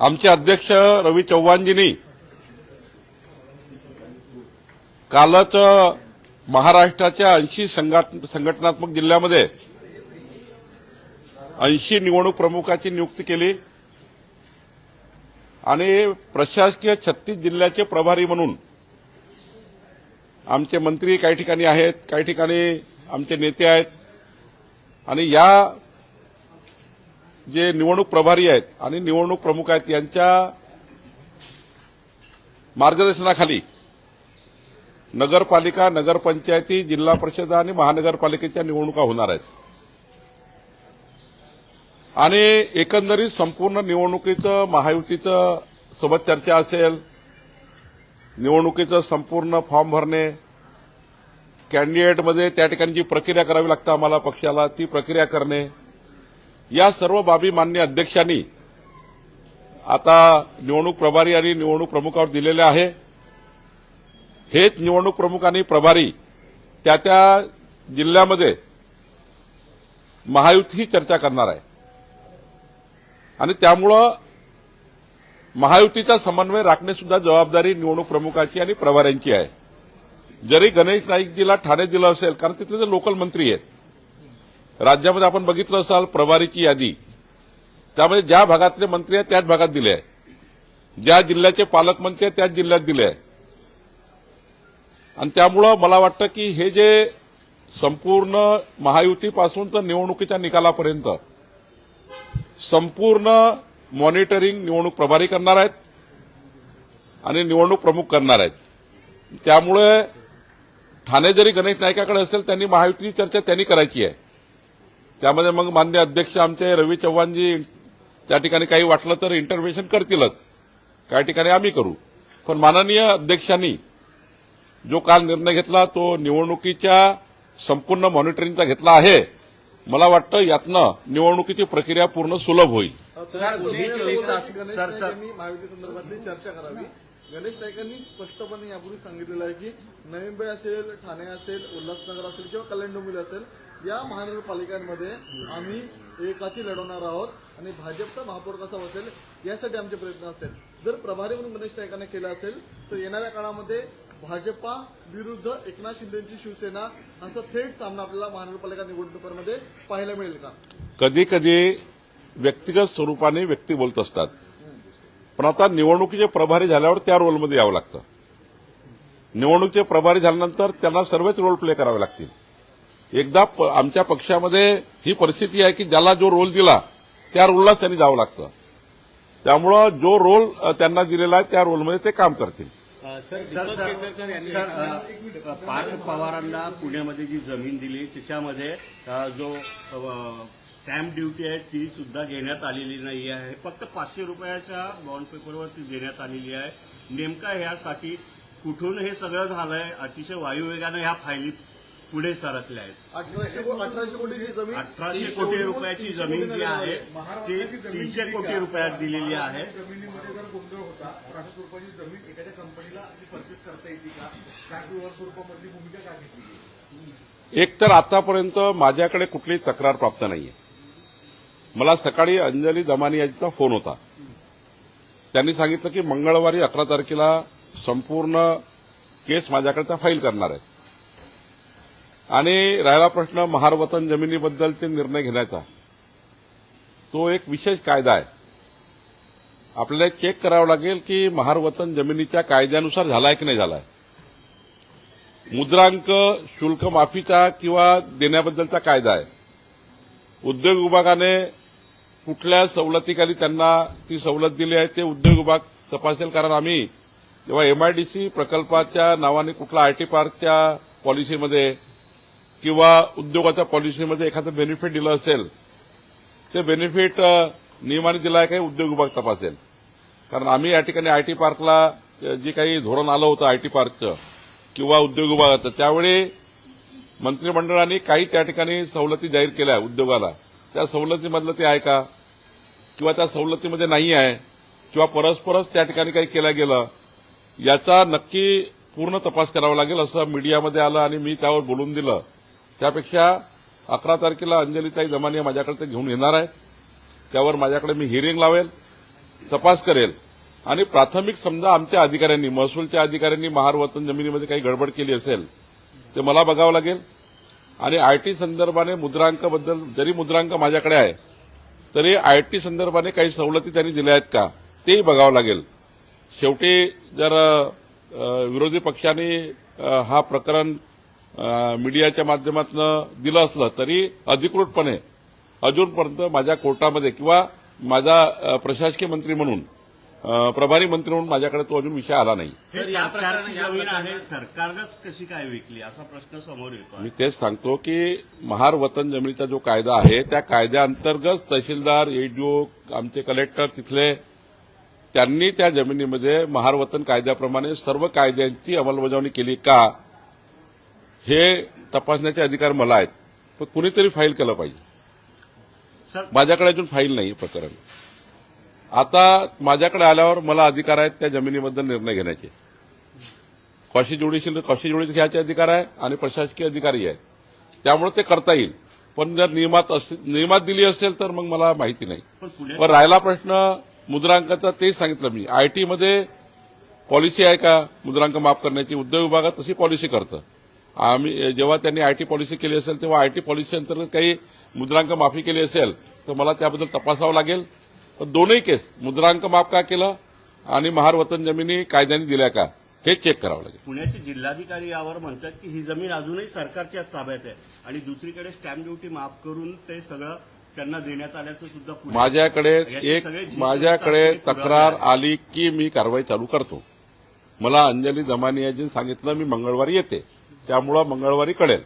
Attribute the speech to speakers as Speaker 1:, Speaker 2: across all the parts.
Speaker 1: आमचे अध्यक्ष रवी चव्हाणजींनी कालच महाराष्ट्राच्या ऐंशी संघटनात्मक जिल्ह्यामध्ये ऐंशी निवडणूक प्रमुखाची नियुक्ती केली. आणि प्रशासकीय छत्तीस जिल्ह्याचे प्रभारी म्हणून आमचे मंत्री काही ठिकाणी आहेत काही ठिकाणी आमचे नेते आहेत. आणि या जे निवडणूक प्रभारी आहेत आणि निवडणूक प्रमुख आहेत यांच्या मार्गदर्शनाखाली नगरपालिका नगरपंचायती जिल्हा परिषद आणि महानगरपालिकेच्या निवडणुका होणार आहेत. आणि एकंदरीत संपूर्ण निवडणुकीचं महायुतीचं सोबत चर्चा असेल निवडणुकीचं संपूर्ण फॉर्म भरणे कॅन्डिडेटमध्ये त्या ठिकाणी जी प्रक्रिया करावी लागते आम्हाला पक्षाला ती प्रक्रिया करणे या सर्व बाबी मान्य अध्यक्षांनी आता निवडणूक प्रभारी आणि निवडणूक प्रमुखावर दिलेले आहे. हेच निवडणूक प्रमुख आणि प्रभारी त्या त्या जिल्ह्यामध्ये महायुती ही चर्चा करणार आहे. आणि त्यामुळं महायुतीचा समन्वय राखणे सुद्धा जबाबदारी निवडणूक प्रमुखाची आणि प्रभाऱ्यांची आहे. जरी गणेश नाईकजीला ठाणे दिलं असेल कारण तिथले ते लोकल मंत्री आहेत राज्यामध्ये आपण बघितलं असाल प्रभारीची यादी. त्यामध्ये ज्या भागातले मंत्री आहेत त्याच भागात दिले आहे. ज्या जिल्ह्याचे पालकमंत्री आहेत त्याच जिल्ह्यात दिले आहे. आणि त्यामुळं मला वाटतं की हे जे संपूर्ण महायुतीपासून तर निवडणुकीच्या निकालापर्यंत संपूर्ण मॉनिटरिंग निवडणूक प्रभारी करणार आहेत आणि निवडणूक प्रमुख करणार आहेत. त्यामुळे ठाणे जरी गणेश नायकाकडे असेल त्यांनी महायुतीची चर्चा त्यांनी करायची आहे. त्यामध्ये मग मान्य अध्यक्ष आमचे रवी चव्हाणजी त्या ठिकाणी काही वाटलं तर इंटरव्हेन्शन करतीलच. काही ठिकाणी आम्ही करू. पण माननीय अध्यक्षांनी जो काल निर्णय घेतला तो निवडणुकीच्या संपूर्ण मॉनिटरिंगचा घेतला आहे. मला वाटतं यातनं निवडणुकीची प्रक्रिया पूर्ण सुलभ होईल.
Speaker 2: चर्चा करावी. गणेश नाईकांनी स्पष्टपणे यापूर्वी सांगितलेलं आहे की नवी मुंबई असेल ठाणे असेल उल्हासनगर असेल किंवा कल्याण डोंबिवली असेल या महानगरपालिकांमध्ये आम्ही एकाती लढवणार आहोत आणि भाजपचा महापौर कसा बसेल यासाठी आमचे प्रयत्न असेल. जर प्रभारी म्हणून गणेश नाईकांना केलं असेल तर येणाऱ्या काळामध्ये भाजपा विरुद्ध एकनाथ शिंदेची शिवसेना असा थेट सामना आपल्याला महानगरपालिका निवडणुकांमध्ये पाहायला मिळेल का?
Speaker 1: कधी कधी व्यक्तिगत स्वरूपाने व्यक्ती बोलत असतात. पण आता निवडणुकीचे प्रभारी झाल्यावर त्या रोलमध्ये यावं लागतं. निवडणुकीचे प्रभारी झाल्यानंतर त्यांना सर्वच रोल प्ले करावे लागतील. एकदा आमच्या पक्षामध्ये ही परिस्थिती आहे की ज्याला जो रोल दिला त्या रोललाच त्यांनी जावं लागतं. त्यामुळं जो रोल त्यांना दिलेला आहे त्या रोलमध्ये ते काम करतील.
Speaker 3: सर पार्थ पवारांना पुण्यामध्ये जी जमीन दिली त्याच्यामध्ये जो स्टॅम्प ड्युटी आहे ती सुद्धा घेण्यात आलेली नाही आहे. फक्त पाचशे रुपयाच्या बॉन्ड पेपरवरती देण्यात आलेली आहे. नेमका ह्यासाठी कुठून हे सगळं झालंय? अतिशय वायुवेगानं ह्या फायली पुढे सरकल्या आहेत.
Speaker 2: अठराशे अठराशे कोटीची जमीन
Speaker 3: अठराशे कोटी रुपयाची जमीन जी आहे ती तीनशे कोटी रुपयात दिलेली आहे.
Speaker 4: जमिनीमध्ये जर गोंधळ होता अठराशे रुपयाची जमीन एखाद्या कंपनीला परचेस करता येते का? फॅक्टरीवर स्वरूपामधली भूमिका काय घेतली
Speaker 1: एक तर आतापर्यंत माझ्याकडे कुठलीही तक्रार प्राप्त नाहीये. मला सकाळी अंजली दमानी यांचा फोन होता. त्यांनी सांगितलं की मंगळवारी अकरा तारखेला संपूर्ण केस माझ्याकडचा फाईल करणार आहेत. आणि राहिला प्रश्न महारवतन जमिनीबद्दलचे निर्णय घेण्याचा. तो एक विशेष कायदा आहे. आपल्याला चेक करावं लागेल की महारवतन जमिनीच्या कायद्यानुसार झालाय की नाही झालाय. मुद्रांक शुल्क माफीचा किंवा देण्याबद्दलचा कायदा आहे. उद्योग विभागाने कुठल्या सवलतीखाली त्यांना ती सवलत दिली आहे ते उद्योग विभाग तपासेल. कारण आम्ही जेव्हा एमआयडीसी प्रकल्पाच्या नावाने कुठला आयटी पार्कच्या पॉलिसीमध्ये किंवा उद्योगाच्या पॉलिसीमध्ये एखादं बेनिफिट दिलं असेल ते बेनिफिट नियमाने दिलं आहे काही उद्योग विभाग तपासेल. कारण आम्ही या ठिकाणी आयटी पार्कला जे काही धोरण आलं होतं आयटी पार्कचं किंवा उद्योग विभागाचं त्यावेळी मंत्रिमंडळाने काही त्या ठिकाणी सवलती जाहीर केल्या उद्योगाला. त्या सवलतीमधलं ते आहे का? किंवा त्या सवलतीमध्ये नाही आहे? किंवा परस्परच त्या ठिकाणी काही केलं गेलं? याचा नक्की पूर्ण तपास करावा लागेल असं मीडियामध्ये आलं आणि मी त्यावर बोलून दिलं. त्यापेक्षा अकरा तारखेला अंजलीताई जमानी माझ्याकडे ते घेऊन येणार आहे. त्यावर माझ्याकडे मी हिअरिंग लावेल तपास करेल. आणि प्राथमिक समजा आमच्या अधिकाऱ्यांनी महसूलच्या अधिकाऱ्यांनी महार वतन जमिनीमध्ये काही गडबड केली असेल ते मला बघावं लागेल. आणि आयटी संदर्भाने मुद्रांकाबद्दल जरी मुद्रांक माझ्याकडे आहे तरी आयटी संदर्भाने काही सवलती त्यांनी दिल्या आहेत का तेही बघावं लागेल. शेवटी जर विरोधी पक्षाने हा प्रकरण मीडियाच्या माध्यमातून दिलं असलं तरी अधिकृतपणे अजूनपर्यंत माझ्या कोर्टामध्ये किंवा माझा प्रशासकीय मंत्री म्हणून प्रभारी मंत्री म्हणून माझ्याकडे तो अजून विषय आला नाही.
Speaker 3: सरकारची जमीन आहे सरकारनंच कशी काय विकली? असा प्रश्न समोर येतो
Speaker 1: मी तेच सांगतो की महार वतन जमिनीचा जो कायदा आहे त्या कायद्याअंतर्गत तहसीलदार एडीओ आमचे कलेक्टर तिथले त्यांनी त्या जमिनीमध्ये महार वतन कायद्याप्रमाणे सर्व कायद्यांची अंमलबजावणी केली का? हे तपासण्याचे अधिकार मला आहेत. पण कुणीतरी फाईल केलं पाहिजे. माझ्याकडे अजून फाईल नाही हे प्रकरण. आता माझ्याकडे आल्यावर मला अधिकार आहेत त्या जमिनीबद्दल निर्णय घेण्याचे. कॉशी जोडीशील कॉशी जोडी घ्यायचे अधिकार आहे आणि प्रशासकीय अधिकारी आहेत. त्यामुळे ते करता येईल. पण जर नियमात नियमात दिली असेल तर मग मला माहिती नाही.
Speaker 3: पण
Speaker 1: राहिला प्रश्न मुद्रांकाचा तेच सांगितलं मी. आयटीमध्ये पॉलिसी आहे का? मुद्रांक माफ करण्याची उद्योग विभागात तशी पॉलिसी करतं. आम्ही जेव्हा त्यांनी आयटी पॉलिसी केली असेल तेव्हा आयटी पॉलिसी अंतर्गत काही मुद्रांक माफी केली असेल तर मला त्याबद्दल तपासावं लागेल. पण दोनही केस मुद्रांक माफ का केलं आणि महार वतन जमिनी कायद्याने दिल्या का हे चेक करावं लागेल.
Speaker 3: पुण्याचे जिल्हाधिकारी यावर म्हणतात की ही जमीन अजूनही सरकारच्याच ताब्यात आहे आणि दुसरीकडे स्टॅम्प ड्युटी माफ करून ते सगळं त्यांना देण्यात आल्याचं सुद्धा
Speaker 1: माझ्याकडे एक माझ्याकडे तक्रार. आली की मी कारवाई चालू करतो. मला अंजली दमानियाजींनी सांगितलं मी मंगळवारी येते. त्यामुळं मंगळवारी कळेल.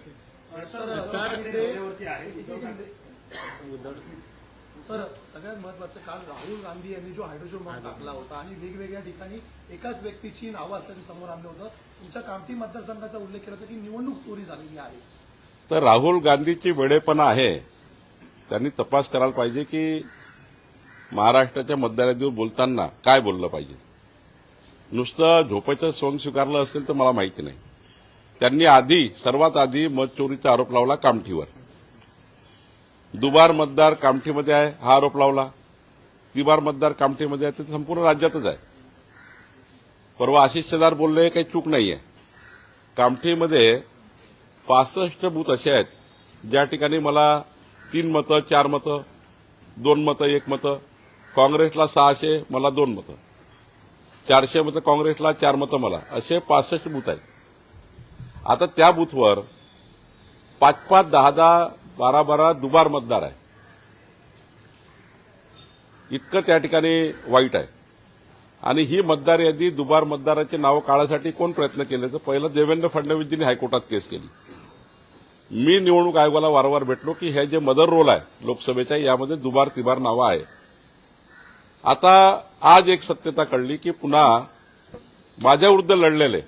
Speaker 5: सर सगळ्यात महत्वाचं काल राहुल गांधी यांनी जो हायड्रोजन बॉम्ब टाकला होता आणि वेगवेगळ्या ठिकाणी एकाच व्यक्तीची नावं असल्याचं समोर आणलं होतं. तुमच्या कामठी मतदारसंघाचा उल्लेख केला होता की निवडणूक चोरी झालेली आहे.
Speaker 1: तर राहुल गांधीची वेडेपणा आहे. त्यांनी तपास करायला पाहिजे की महाराष्ट्राच्या मतदारांवर बोलताना काय बोललं पाहिजे. नुसतं झोपेचं सोंग स्वीकारलं असेल तर मला माहिती नाही. त्यांनी आधी सर्वात आधी मतचोरीचा आरोप लावला कामठीवर. दुबार मतदार कामठीमध्ये आहे हा आरोप लावला. तिबार मतदार कामठीमध्ये आहे ते संपूर्ण राज्यातच आहे. परवा आशिष शेदार बोलले काही चूक नाही आहे कामठीमध्ये पासष्ट बूथ असे आहेत ज्या ठिकाणी मला तीन मतं चार मतं दोन मतं एक मतं काँग्रेसला सहाशे मला दोन मतं. चारशे मतं काँग्रेसला चार मतं मला. असे पासष्ट बूथ आहेत. आता त्या बूथवर पाच पाच दहा दहा बारा बारा दुबार मतदार आहे. इतकं त्या ठिकाणी वाईट आहे. आणि ही मतदार यादी दुबार मतदाराची नावं काढायसाठी कोण प्रयत्न केले तर पहिलं देवेंद्र फडणवीसजींनी हायकोर्टात केस केली. मी निवडणूक आयोगाला वारंवार भेटलो की हे जे मदर रोल आहे लोकसभेच्या यामध्ये दुबार तिबार नावं आहे. आता आज एक सत्यता कळली की पुन्हा माझ्याविरुद्ध लढलेले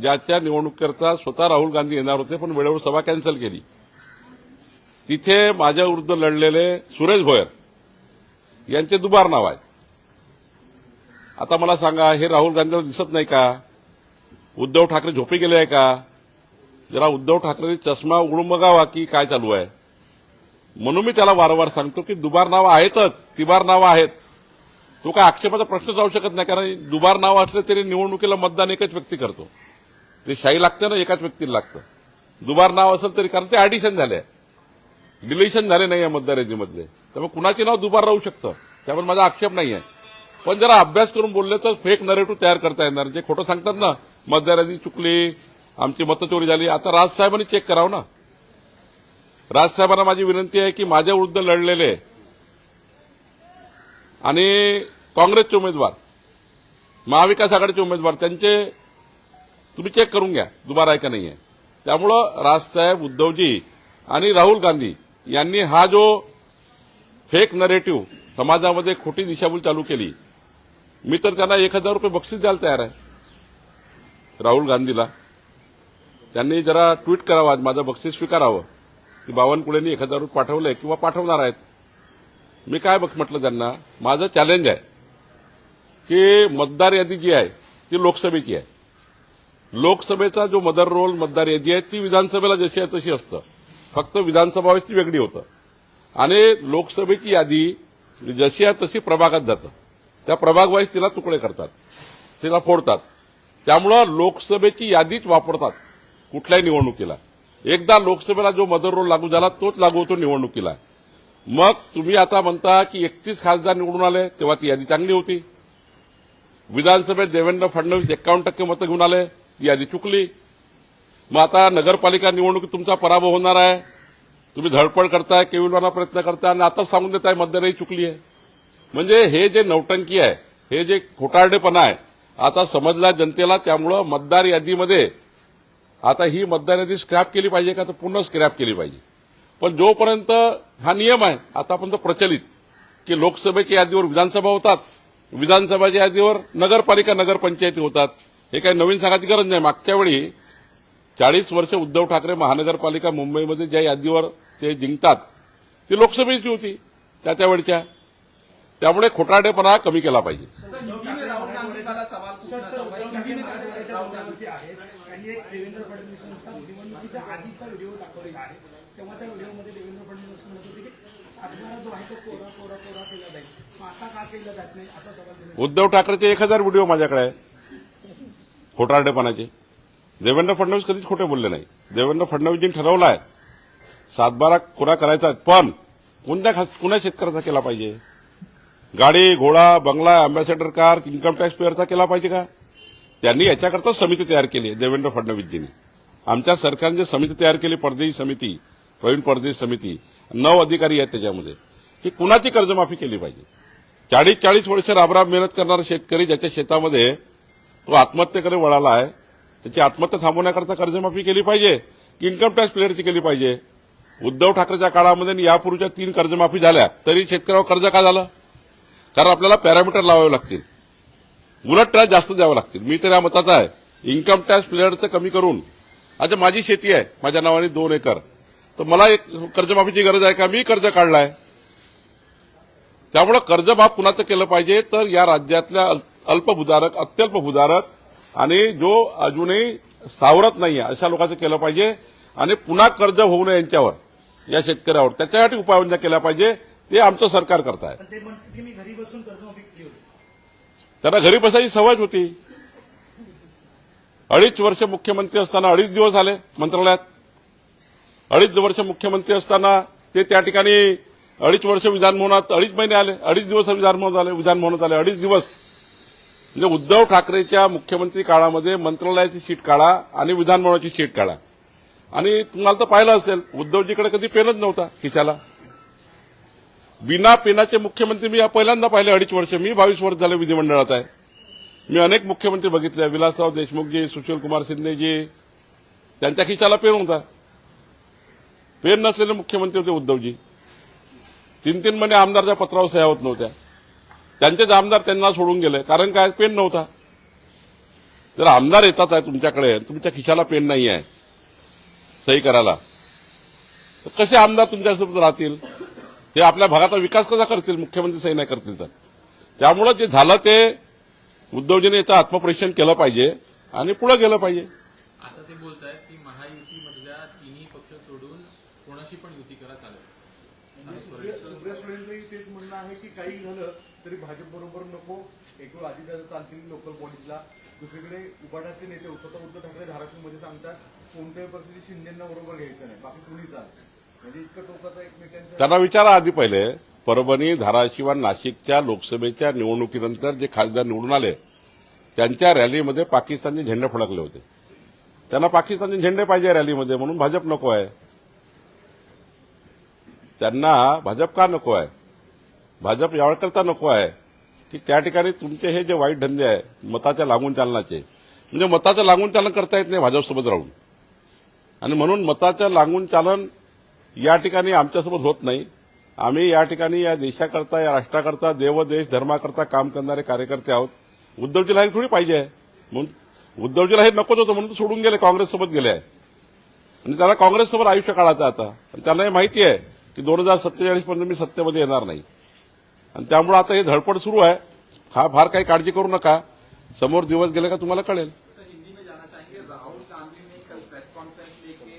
Speaker 1: ज्याच्या निवडणुकीकरता स्वतः राहुल गांधी येणार होते पण वेळेवर सभा कॅन्सल केली. तिथे माझ्याविरुद्ध लढलेले सुरेश भोयर यांचे दुबार नाव आहे. आता मला सांगा हे राहुल गांधीला दिसत नाही का? उद्धव ठाकरे झोपी गेले आहे का? जरा उद्धव ठाकरेंनी चष्मा उघडून बघावा की काय चालू आहे. म्हणून मी त्याला वारंवार सांगतो की दुबार नावं आहेतच तिबार नावं आहेत. तो काय आक्षेपाचा प्रश्न जाऊ शकत नाही कारण दुबार नाव असले तरी निवडणुकीला मतदान एकच व्यक्ती करतो. ते शाही लागतं ना एकाच व्यक्तीला लागतं. दुबार नाव असेल तरी कारण ते ॲडिशन झाले. डिलिशन झाले नाही या मतदार यादीमधले. त्यामुळे कुणाचे नाव दुबार राहू शकतं? त्यामुळे माझा आक्षेप नाही आहे पण जरा अभ्यास करून बोलले तर फेक नरेटिव्ह तयार करता येणार. जे खोटं सांगतात ना मतदार यादी चुकली आमची मतचोरी झाली आता राजसाहेबांनी चेक करावं ना. राजसाहेबांना माझी विनंती आहे की माझ्या विरुद्ध लढलेले आणि काँग्रेसचे उमेदवार महाविकास आघाडीचे उमेदवार त्यांचे तुम्ही चेक करून घ्या दुबारा आहे का नाही आहे त्यामुळं राजसाहेब उद्धवजी आणि राहुल गांधी यांनी हा जो फेक नरेटिव्ह समाजामध्ये खोटी दिशाभूल चालू केली मी तर त्यांना एक हजार रुपये बक्षीस द्यायला तयार आहे. राहुल गांधीला. त्यांनी जरा ट्विट करावं आज माझं बक्षीस स्वीकारावं की बावनकुळेंनी एक हजार रुपये पाठवलंय किंवा पाठवणार आहेत. मी काय बघ म्हटलं त्यांना माझं चॅलेंज आहे की मतदार यादी जी आहे ती लोकसभेची आहे. लोकसभेचा जो मदर रोल मतदार यादी आहे ती विधानसभेला जशी आहे तशी असतं. फक्त विधानसभा ती वेगळी होतं. आणि लोकसभेची यादी जशी आहे तशी प्रभागात जातं. त्या प्रभाग वाईज तिला तुकडे करतात. तिला फोडतात. त्यामुळं लोकसभेची यादीच वापरतात कुठल्याही निवडणुकीला. एकदा लोकसभेला जो मदर रोल लागू झाला तोच लागू होतो निवडणुकीला. मग तुम्ही आता म्हणता की एकतीस खासदार निवडून आले तेव्हा ती यादी चांगली होती. विधानसभेत देवेंद्र फडणवीस एक्कावन्न टक्के मतं घेऊन आले. ती यादी चुकली. मग आता नगरपालिका निवडणुकीत तुमचा पराभव होणार आहे. तुम्ही धडपड करताय केविलवाना प्रयत्न करताय आणि आताच सांगून देताय मतदारही चुकली आहे. म्हणजे हे जे नौटंकी आहे हे जे खोटारडेपणा आहे आता समजला जनतेला त्यामुळं मतदार यादीमध्ये आता ही मतदार यादी स्क्रॅप केली पाहिजे का तर पुन्हा स्क्रॅप केली पाहिजे. पण जोपर्यंत हा नियम आहे आतापर्यंत प्रचलित की लोकसभेच्या यादीवर विधानसभा होतात विधानसभाच्या यादीवर नगरपालिका नगरपंचायती होतात हे काही नवीन सांगायची गरज नाही. मागच्या वेळी चाळीस वर्ष उद्धव ठाकरे महानगरपालिका मुंबईमध्ये ज्या यादीवर ते जिंकतात ती लोकसभेची होती त्या वेळच्या. त्यामुळे खोटारडेपणा कमी केला पाहिजे. उद्धव ठाकरेचे एक हजार व्हिडिओ माझ्याकडे आहे. खोटारडेपणाचे देवेंद्र फडणवीस कधीच खोटे बोलले नाही. देवेंद्र फडणवीसजींनी ठरवलं आहे सातबारा कोरा करायचा आहे, पण कोणत्या खास कोण्या शेतकऱ्याचा केला पाहिजे? गाडी घोडा बंगला अम्बॅसेडर कार इन्कम टॅक्स पेअरचा केला पाहिजे का? त्यांनी याच्याकरता समिती तयार केली आहे देवेंद्र फडणवीसजींनी. आमच्या सरकारने जे समिती तयार केली परदेशी समिती प्रवीण परदेश समिती नऊ अधिकारी आहेत त्याच्यामध्ये. ही कुणाची कर्जमाफी केली पाहिजे? चाळीस चाळीस वर्ष राबराब मेहनत करणारा शेतकरी ज्याच्या शेतामध्ये तो आत्महत्येकडे वळाला आहे. त्याची आत्महत्या थांबवण्याकरता कर्जमाफी केली पाहिजे की इन्कम टॅक्स क्लिअरची केली पाहिजे. उद्धव ठाकरेच्या काळामध्ये आणि यापूर्वीच्या तीन कर्जमाफी झाल्या तरी शेतकऱ्यावर कर्ज का झालं? कारण आपल्याला पॅरामीटर लावावे लागतील. उलट टॅक्स जास्त द्यावं लागतील. मी तर या मताचा आहे. इन्कम टॅक्स प्लेअरचं कमी करून आता माझी शेती आहे माझ्या नावाने दोन एकर. तर मला एक कर्जमाफीची गरज आहे का? मी कर्ज काढलाय. त्यामुळं कर्जमाफ कुणाचं केलं पाहिजे? तर या राज्यातल्या अल्पभूधारक अत्यल्प भूधारक आणि जो अजूनही सावरत नाहीये अशा लोकांचं केलं पाहिजे आणि पुन्हा कर्ज होऊ नये यांच्यावर या शेतकऱ्यावर. त्याच्यासाठी उपाययोजना केल्या पाहिजे ते आमचं सरकार करत आहे त्यांना घरी बसायची सवय होती. अडीच वर्ष मुख्यमंत्री असताना अडीच दिवस आले मंत्रालयात. अडीच वर्ष मुख्यमंत्री असताना ते त्या ठिकाणी अडीच वर्ष विधानभवनात अडीच महिने आले अडीच दिवस विधानभवनात आले विधानभवनात आले अडीच दिवस. म्हणजे उद्धव ठाकरेच्या मुख्यमंत्री काळामध्ये मंत्रालयाची सीट काढा आणि विधानभवनाची सीट काढा. आणि तुम्हाला तर पाहिलं असेल उद्धवजीकडे कधी पेनच नव्हता खिशाला. बिना पेनाचे मुख्यमंत्री मी पहिल्यांदा पाहिले अडीच वर्ष. मी बावीस वर्ष झाले विधिमंडळात आहे. मी अनेक मुख्यमंत्री बघितले विलासराव देशमुखजी सुशील कुमार शिंदेजी. त्यांच्या खिशाला पेन होता. पेन नसलेले मुख्यमंत्री होते उद्धवजी. तीन तीन महिने आमदारच्या पत्रावर सह्या होत नव्हत्या. त्यांचेच आमदार त्यांना सोडून गेले. कारण काय? पेन नव्हता. जर आमदार येतात आहे तुमच्याकडे तुमच्या खिशाला पेन नाही आहे सही करायला तर कसे आमदार तुमच्यासोबत राहतील? ते आपल्या भागाचा विकास कसा करतील? मुख्यमंत्री सही नाही करतील तर. त्यामुळं जे झालं ते उद्धवजीने याचं आत्मपरीक्षण केलं पाहिजे आणि पुढे गेलं पाहिजे.
Speaker 6: आता ते बोलत आहेत की महायुतीमधल्या तिन्ही पक्ष सोडून कोणाशी पण युती करा चालेल.
Speaker 4: म्हणजे सुप्रिया सुळेंचंही तेच म्हणणं आहे की काही झालं तरी भाजप बरोबर नको. एकूण वेळ आधी चालतील लोकल बॉडीजला दुसरीकडे उबाडाचे नेते स्वतः उद्धव ठाकरे धाराशिवमध्ये सांगतात कोणत्याही परिस्थितीत शिंदेना बरोबर घ्यायचं नाही. बाकी कुणी चाल म्हणजे इतकं टोकाचा एकमेकांचा
Speaker 1: त्यांना विचारा आधी पहिले. परभणी धाराशिव आणि नाशिकच्या लोकसभेच्या निवडणुकीनंतर जे खासदार निवडून आले त्यांच्या रॅलीमध्ये पाकिस्तानचे झेंडे फडकले होते. त्यांना पाकिस्तानचे झेंडे पाहिजे रॅलीमध्ये म्हणून भाजप नको आहे. त्यांना भाजप का नको आहे? भाजप यावेळकरता नको आहे. की त्या ठिकाणी तुमचे हे जे वाईट धंदे आहे मताच्या लागून चालनाचे. म्हणजे मताचं लागून चालन करता येत नाही भाजपसोबत राहून. आणि म्हणून मताचं लागून चालन या ठिकाणी आमच्यासोबत होत नाही. आम्ही या ठिकाणी या देशाकरता या राष्ट्राकरता देव देश धर्माकरता काम करणारे कार्यकर्ते आहोत. उद्धवजीला हे थोडी पाहिजे आहे. म्हणून उद्धवजीला हे नकोच होतं म्हणून सोडून गेले काँग्रेससोबत गेले आहे. आणि त्याला काँग्रेससोबत आयुष्य काढायचं आता. आणि त्यांना हे माहिती आहे की दोन हजार सत्तेचाळीस पर्यंत मी सत्तेमध्ये येणार नाही. आणि त्यामुळे आता हे धडपड सुरू आहे. हा फार काही काळजी करू नका. समोर दिवस गेले का तुम्हाला कळेल.
Speaker 7: सर में जाना चाहेंगे. राहुल गांधी ने कल प्रेस कॉन्फ्रेंस लेके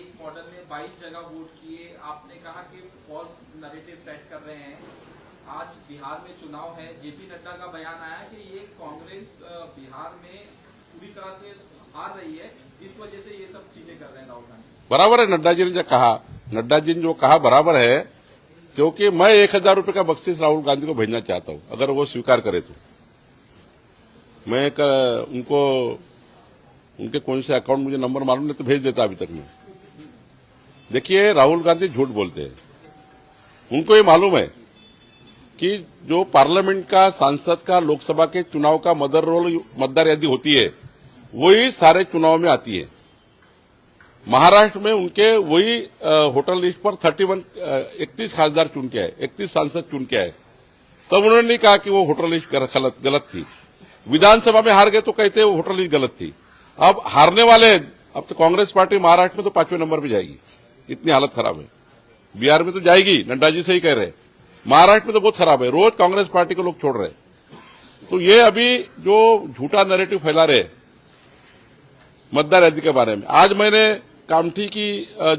Speaker 7: एक मॉडल में 22 जगह वोट किए. आपने कहा कि फॉल्स नैरेटिव सेट कर रहे हैं. आज बिहार में चुनाव है. जेपी नड्डा का बयान आया कि ये कांग्रेस बिहार में पूरी तरह से हार रही है. इस वजह से ये सब चीज़ें कर रहे हैं राहुल गांधी।
Speaker 1: बराबर है नड्डा जी ने जो कहा। नड्डा जी ने जो कहा बराबर है। क्योंकि मैं एक हज़ार रुपये का बख्शीश राहुल गांधी को भेजना चाहता हूँ अगर वो स्वीकार करे तो। मैं अ, उनको उनके कौन से अकाउंट मुझे नंबर मालूम नहीं तो भेज देता अभी तक मैं। देखिए राहुल गांधी झूठ बोलते हैं। उनको ये मालूम है कि जो पार्लियामेंट का सांसद का लोकसभा के चुनाव का मदर रोल मतदार यादी होती है वही सारे चुनाव में आती है। महाराष्ट्र में उनके वही होटल लिस्ट पर थर्टी वन इकतीस खासदार चुन के आए इकतीस सांसद चुन के आए। तब उन्होंने नहीं कहा कि वो होटल लिस्ट गलत थी। विधानसभा में हार गए तो कहते वो होटल लिस्ट गलत थी। अब हारने वाले अब तो कांग्रेस पार्टी महाराष्ट्र में तो पाँचवें नंबर पे जाएगी। इतनी हालत खराब है। बिहार में तो जाएगी नड्डा जी सही कह रहे महाराष्ट्र में तो बहुत खराब है। रोज कांग्रेस पार्टी को लोग छोड़ रहे तो ये अभी जो झूठा नैरेटिव फैला रहे हैं, मतदार यादी के बारे में। आज मैंने कामठी की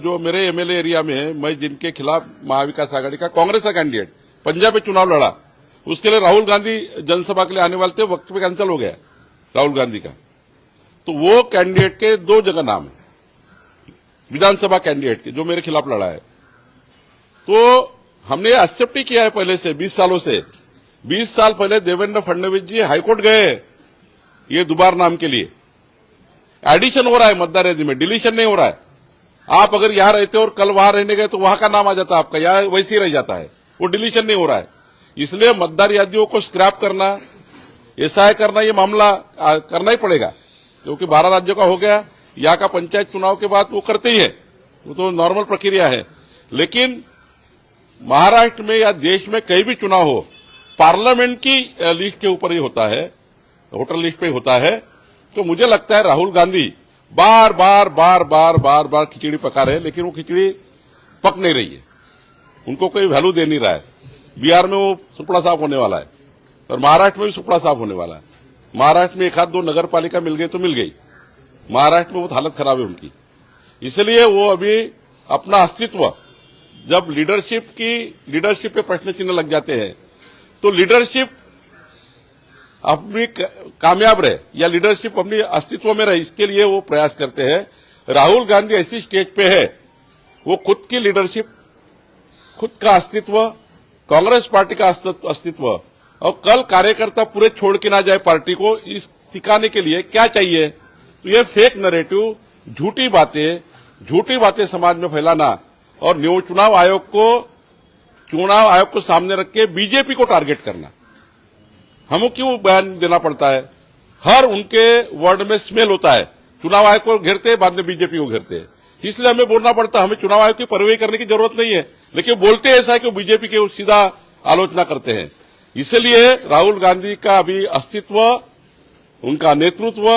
Speaker 1: जो मेरे एमएलए एरिया में है, मैं जिनके खिलाफ महाविकास आघाड़ी का कांग्रेस का कैंडिडेट, पंजाब में चुनाव लड़ा, उसके लिए राहुल गांधी जनसभा के लिए आने वाले थे, वक्त पे कैंसिल हो गया, राहुल गांधी का। तो वो कैंडिडेट के दो जगह नाम है, विधानसभा कैंडिडेट के, जो मेरे खिलाफ लड़ा है। तो हमने एक्सेप्ट ही किया है पहले से 20 सालों से। 20 साल पहले देवेंद्र फडणवीस जी हाईकोर्ट गए, ये दोबार नाम के लिए। एडिशन हो रहा है मतदार यादी में डिलीशन नहीं हो रहा है। आप अगर यहाँ रहते हो और कल वहाँ रहने गए तो वहाँ का नाम आ जाता है आपका यहाँ वैसे ही रह जाता है। वो डिलीशन नहीं हो रहा है। इसलिए मतदार यादियों को स्क्रैप करना ऐसा करना ये मामला आ, करना ही पड़ेगा। क्योंकि बारह राज्यों का हो गया यहाँ का पंचायत चुनाव के बाद वो करते ही है। वो तो नॉर्मल प्रक्रिया है। लेकिन महाराष्ट्र में या देश में कहीं भी चुनाव हो पार्लियामेंट की लिस्ट के ऊपर ही होता है वोटर लिस्ट पे होता है। तो मुझे लगता है राहुल गांधी बार बार बार बार बार बार खिचड़ी पका रहे हैं, लेकिन वो खिचड़ी पक नहीं रही है। उनको कोई वैल्यू दे नहीं रहा है। बिहार में वो सुपड़ा साफ़ होने वाला है और महाराष्ट्र में भी सुपड़ा साफ़ होने वाला है। महाराष्ट्र में एक आध दो नगर पालिका मिल गई तो मिल गई। महाराष्ट्र में बहुत हालत खराब है उनकी। इसलिए वो अभी अपना अस्तित्व, जब लीडरशिप की लीडरशिप पे प्रश्न चिन्ह लग जाते हैं तो लीडरशिप अपनी कामयाब रहे, या लीडरशिप अपनी अस्तित्व में रहे, इसके लिए वो प्रयास करते हैं। राहुल गांधी ऐसी स्टेज पे है, वो खुद की लीडरशिप खुद का अस्तित्व, कांग्रेस पार्टी का अस्तित्व, और कल कार्यकर्ता पूरे छोड़ के ना जाए पार्टी को, इस टिकाने के लिए क्या चाहिए? तो ये फेक नरेटिव झूठी बातें झूठी बातें समाज में फैलाना, और चुनाव आयोग को, चुनाव आयोग को सामने रख के बीजेपी को टारगेट करना। हमको क्यों बयान देना पड़ता है? हर उनके वर्ड में स्मेल होता है। चुनाव आयोग को घेरते, बाद में बीजेपी को घेरते। हैं इसलिए हमें बोलना पड़ता है, हमें चुनाव आयोग की परवाही करने की ज़रूरत नहीं है। लेकिन बोलते ऐसा है कि बीजेपी के सीधा आलोचना करते हैं। इसलिए राहुल गांधी का अभी अस्तित्व, उनका नेतृत्व,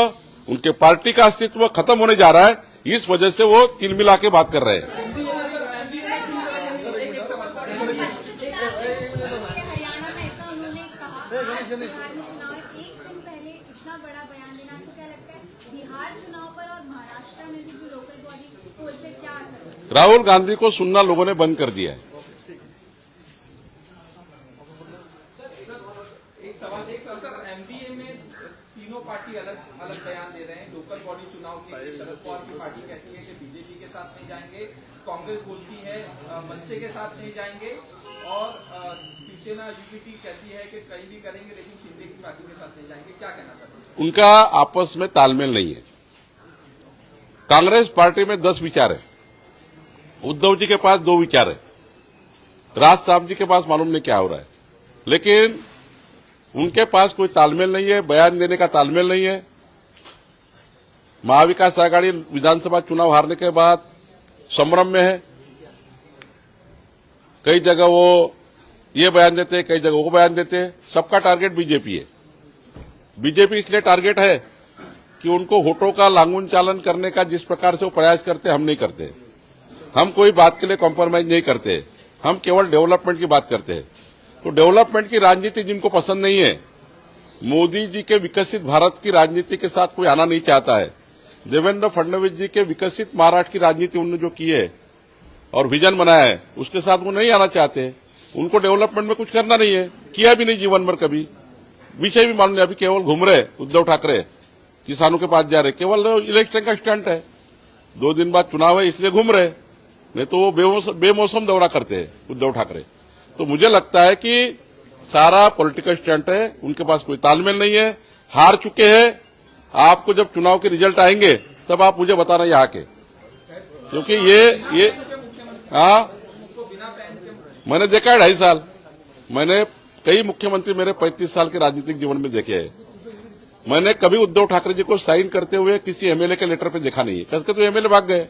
Speaker 1: उनके पार्टी का अस्तित्व खत्म होने जा रहा है। इस वजह से वो तिल मिला के बात कर रहे हैं
Speaker 8: हरियाणा में ऐसा उन्होंने कहा बिहार में चुनाव है। एक दिन पहले इतना बड़ा बयान देना आपको क्या लगता है बिहार चुनाव पर और महाराष्ट्र में भी जो लोकल बॉडी पोल से क्या असर होगा
Speaker 1: राहुल गांधी को सुनना लोगों ने बंद कर दिया है।
Speaker 7: एक सवाल एक सवाल सर एमडीए में तीनों पार्टी अलग अलग बयान दे रहे हैं। लोकल बॉडी चुनाव के लिए शरद पवार की पार्टी कहती है कि बीजेपी के साथ नहीं जाएँगे कांग्रेस बोलती है मनसे के साथ नहीं जाएँगे और शिवसेना यूपीटी कहती है कि कहीं भी करेंगे लेकिन शिंदे की पार्टी के साथ नहीं जाएँगे। क्या कहना चाहते हैं?
Speaker 1: उनका आपस में तालमेल नहीं है। कांग्रेस पार्टी में दस विचार है। उद्धव जी के पास दो विचार है। राज साहब जी के पास मालूम नहीं क्या हो रहा है। लेकिन उनके पास कोई तालमेल नहीं है, बयान देने का तालमेल नहीं है। महाविकास आघाड़ी विधानसभा चुनाव हारने के बाद संभ्रम में है। कई जगह वो ये बयान देते हैं, कई जगह वो बयान देते हैं। सबका टारगेट बीजेपी है। बीजेपी इसलिए टारगेट है कि उनको वोटों का लांगून चालन करने का जिस प्रकार से वो प्रयास करते हम नहीं करते। हम कोई बात के लिए कॉम्प्रोमाइज नहीं करते। हम केवल डेवलपमेंट की बात करते हैं। तो डेवलपमेंट की राजनीति जिनको पसंद नहीं है, मोदी जी के विकसित भारत की राजनीति के साथ कोई आना नहीं चाहता है। देवेंद्र फडणवीस जी के विकसित महाराष्ट्र की राजनीति उन्होंने जो की है और विजन बनाया है, उसके साथ वो नहीं आना चाहते उनको डेवलपमेंट में कुछ करना नहीं है। किया भी नहीं जीवन भर कभी। विषय भी मालूम नहीं अभी केवल घूम रहे उद्धव ठाकरे किसानों के पास जा रहे केवल इलेक्शन का स्टंट है। दो दिन बाद चुनाव है, इसलिए घूम रहे नहीं तो वो बेमौसम दौरा करते हैं, उद्धव ठाकरे। तो मुझे लगता है कि सारा पॉलिटिकल स्टंट है, उनके पास कोई तालमेल नहीं है, हार चुके हैं। आपको जब चुनाव के रिज़ल्ट आएँगे, तब आप मुझे बताना यहाँ के। क्योंकि ये ये हाँ मैंने देखा है ढाई साल। मैंने कई मुख्यमंत्री मेरे पैंतीस साल के राजनीतिक जीवन में देखे हैं। मैंने कभी उद्धव ठाकरे जी को साइन करते हुए किसी एमएलए के लेटर पे देखा नहीं है। कसके तो एमएलए भाग गए,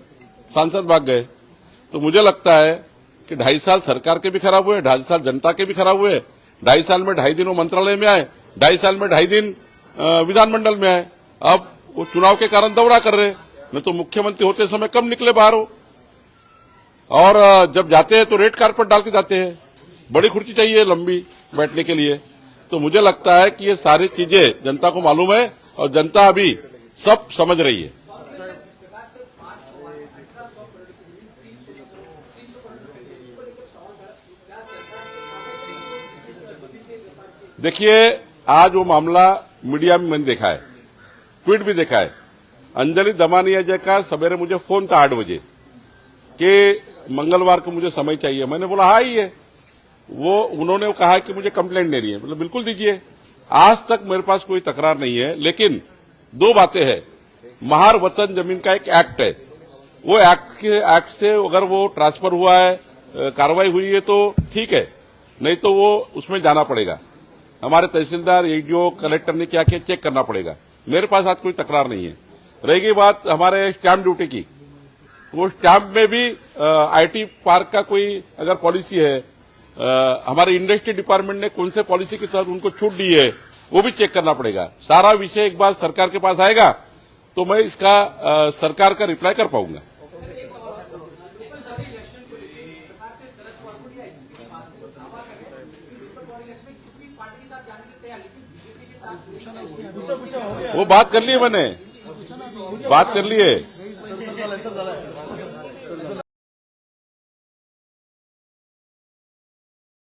Speaker 1: सांसद भाग गए। तो मुझे लगता है कि ढाई साल सरकार के भी खराब हुए, ढाई साल जनता के भी खराब हुए। ढाई साल में ढाई दिन वो मंत्रालय में आए, ढाई साल में ढाई दिन विधानमंडल में आए। अब वो चुनाव के कारण दौरा कर रहे नहीं तो मुख्यमंत्री होते समय कम निकले बाहर हो और जब जाते हैं तो रेड कारपेट डाल के जाते हैं। बड़ी कुर्सी चाहिए लंबी बैठने के लिए। तो मुझे लगता है कि ये सारी चीज़ें जनता को मालूम है और जनता अभी सब समझ रही है। देखिए, आज वो मामला मीडिया में मैंने देखा है, ट्वीट भी देखा है। अंजलि दमानिया जी का सवेरे मुझे फ़ोन था आठ बजे कि मंगलवार को मुझे समय चाहिए। मैंने बोला हाँ ही है वो, उन्होंने कहा कि मुझे कंप्लेंट देनी है। मतलब बिल्कुल दीजिए। आज तक मेरे पास कोई तकरार नहीं है, लेकिन दो बातें हैं। महार वतन ज़मीन का एक एक्ट है। वो एक्ट के, एक्ट से अगर वो ट्रांसफ़र हुआ है कार्रवाई हुई है तो ठीक है, नहीं तो वो उसमें जाना पड़ेगा। हमारे तहसीलदार एडीओ कलेक्टर ने क्या किया? चेक करना पड़ेगा। मेरे पास आज कोई तकरार नहीं है। रहेगी बात हमारे स्टैम्प ड्यूटी की। वो स्टैम्प में भी आईटी पार्क का कोई अगर पॉलिसी है अ, हमारे इंडस्ट्री डिपार्टमेंट ने कौन से पॉलिसी के तहत उनको छूट दी है वो भी चेक करना पड़ेगा। सारा विषय एक बार सरकार के पास आएगा तो मैं इसका अ, सरकार का रिप्लाई कर पाऊँगा। वो बात कर लिए मैंने। बात कर लिए